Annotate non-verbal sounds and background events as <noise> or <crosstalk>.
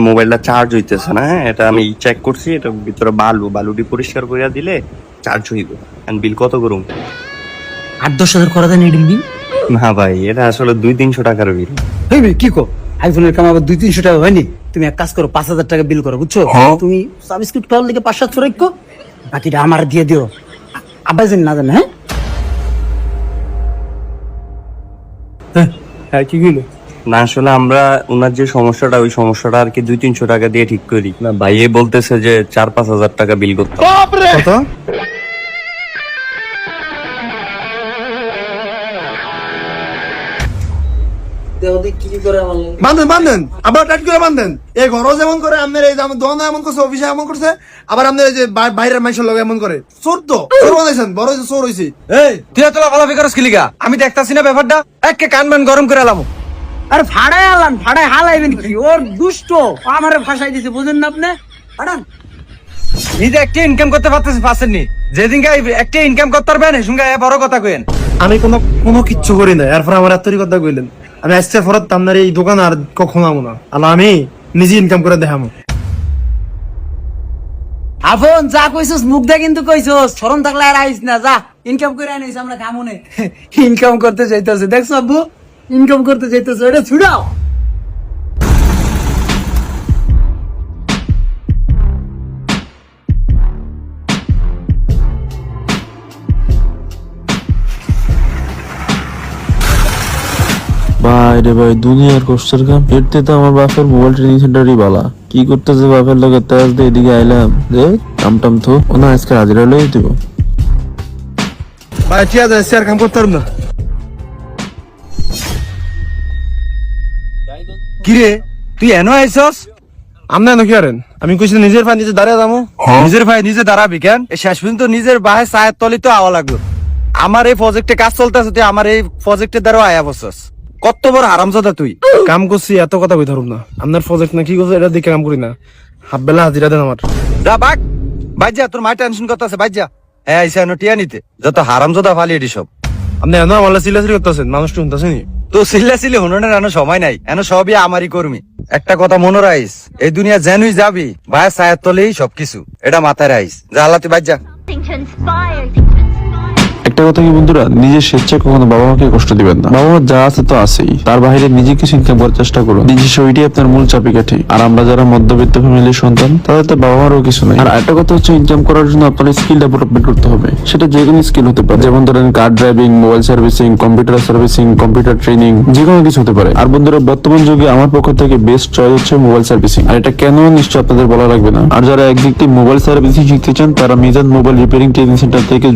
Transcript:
মোবাইলটা চার্জ হইতেছে না হ্যাঁ? এটা আমি চেক করছি এটা ভিতরে বালু বালুটি পরিষ্কার করে দিলে চার্জ হইব। বিল কত করুন আট দশ হাজার করা দেন এডিল বিল না ভাই এটা আসলে দুই তিনশো টাকার বিল হইবে কি কো? আইফোনের কাম আবার দুই তিনশো টাকা হয়নি? তুমি এক কাজ করো পাঁচ হাজার টাকা বিল করো বুঝছ? তুমি সাবস্ক্রিপ্ট করার লিগে পাঁচ সাতশো রাখো বাকিটা আমার দিয়ে দিও। আ- আব্বাই জানি না জানে হ্যাঁ? হ্যাঁ কি হইল না আসলে আমরা ওনার যে সমস্যাটা ওই সমস্যাটা আর কি দুই তিনশো টাকা দিয়ে ঠিক করি। না ভাইয়ে বলতেছে যে চার পাঁচ হাজার টাকা বিল করতে। কত? করে বান্ধেন বান্ধেন আবার টাইট করে বান্ধেন। এই ঘরও যেমন করে আপনার এই যে আমার দোকানে এমন করছে অফিসে এমন করছে আবার আপনার এই যে বাইরের মানুষের লোক এমন করে। চোর তো চোর বানাইছেন বড় হয়েছে চোর হয়েছে এই তুই কিলিগা আমি দেখতাছি না ব্যাপারটা একে কান মান গরম করে এলাম। আরে ফাড়াই আলান ফাড়াই হালাইবেন কি ওর দুষ্ট আমারে ফাঁসাই দিছে বুঝেন না আপনি? ফাড়ান নিজে একটা ইনকাম করতে পারতেছি পারছেননি। যেদিন একটা ইনকাম করতে পারবেন সঙ্গে বড় কথা কইেন আমি কোনো কোনো কিচ্ছু করি না এরপর আমার এত কথা কইলেন। আমি আসছে ফরত আপনার এই দোকান আর কখনো আমো না। আর আমি নিজে ইনকাম করে দেখামো আফন যা কইছস মুখ দা কিন্তু কইছস। শরম থাকলে আর আইস না যা। ইনকাম করে আনিস আমরা কামনে ইনকাম <laughs> করতে যাইতেছে। দেখছ আব্বু? ইনকাম করতে যাইতেছে এটা ছুড়াও। ভাই রে ভাই দুনিয়ার কষ্টের কাম। এরতে তো আমার বাপের মোবাইল ট্রেনিং সেন্টারই বালা। কি করতেছে বাপের লগে তেজ দিয়ে এদিকে আইলাম। যে কাম টাম তো ও না আজকে হাজিরা লই দিব। ভাই ঠিক আছে কাম করতে পারব না। কিরে তুই এনো আইছস? আপনার নাকি আরেন আমি কইছি নিজের পানি নিজে দাঁড়িয়ে যাব নিজের ভাই নিজে দাঁড়াবি কেন? এই শেষ পর্যন্ত নিজের বাহে চায়ের তলি তো আওয়া লাগল আমার এই প্রজেক্টে কাজ চলতেছে তুই আমার এই প্রজেক্টের দ্বারা আয়া বসছস কত বড় আরামজাদা তুই? কাম করছি এত কথা কই ধরুম না। আপনার প্রজেক্ট না কি করছে এটা দেখে কাম করি না। হাফ বেলা হাজিরা দেন আমার। যা বাক বাইর যা তোর মা টেনশন করতেছে বাইর যা। হ্যাঁ আইসা এনো টিয়া নিতে। যত হারামজাদা ফালি এটি সব। আপনি এনে আমার চিল্লাচিল্লি করতেছেন মানুষ শুনতেছে নি তো সিল্লা সিলি হননের এনো সময় নাই। এনো সবই আমারই কর্মী। একটা কথা মনে রাইস এই দুনিয়া জেনুই যাবি ভাইয়া সায়াতলেই তলেই সবকিছু। এটা মাথায় রাইস যা আল্লাহ, তুই যা. একটা কথা কি বন্ধুরা? নিজের স্বেচ্ছায় কখনো বাবা মাকে কষ্ট দিবেন না। বাবা মা যা আছে তো আছেই। তার বাইরে নিজে কিছু ইনকাম করার চেষ্টা করুন। নিজস্ব ওইটাই আপনার মূল চাপিকাঠি আর আমরা যারা মধ্যবিত্ত ফ্যামিলির সন্তান, তাদের তো বাবা মারও কিছু নাই। আর একটা কথা হচ্ছে ইনকাম করার জন্য আপনার স্কিল ডেভেলপমেন্ট করতে হবে। সেটা যে কোনো স্কিল হতে পারে। যেমন ধরেন car driving mobile servicing computer servicing computer training যে কোনো কিছু হতে পারে। আর বন্ধুরা, বর্তমান যুগে আমার পক্ষ থেকে বেস্ট চয়েস হচ্ছে মোবাইল সার্ভিসিং আর এটা কেন নিশ্চয় আপনাদের বলা লাগবে না? আর যারা একদিক থেকে মোবাইল সার্ভিসিং শিখতে চান, তারা Mizan mobile repairing training centre থেকে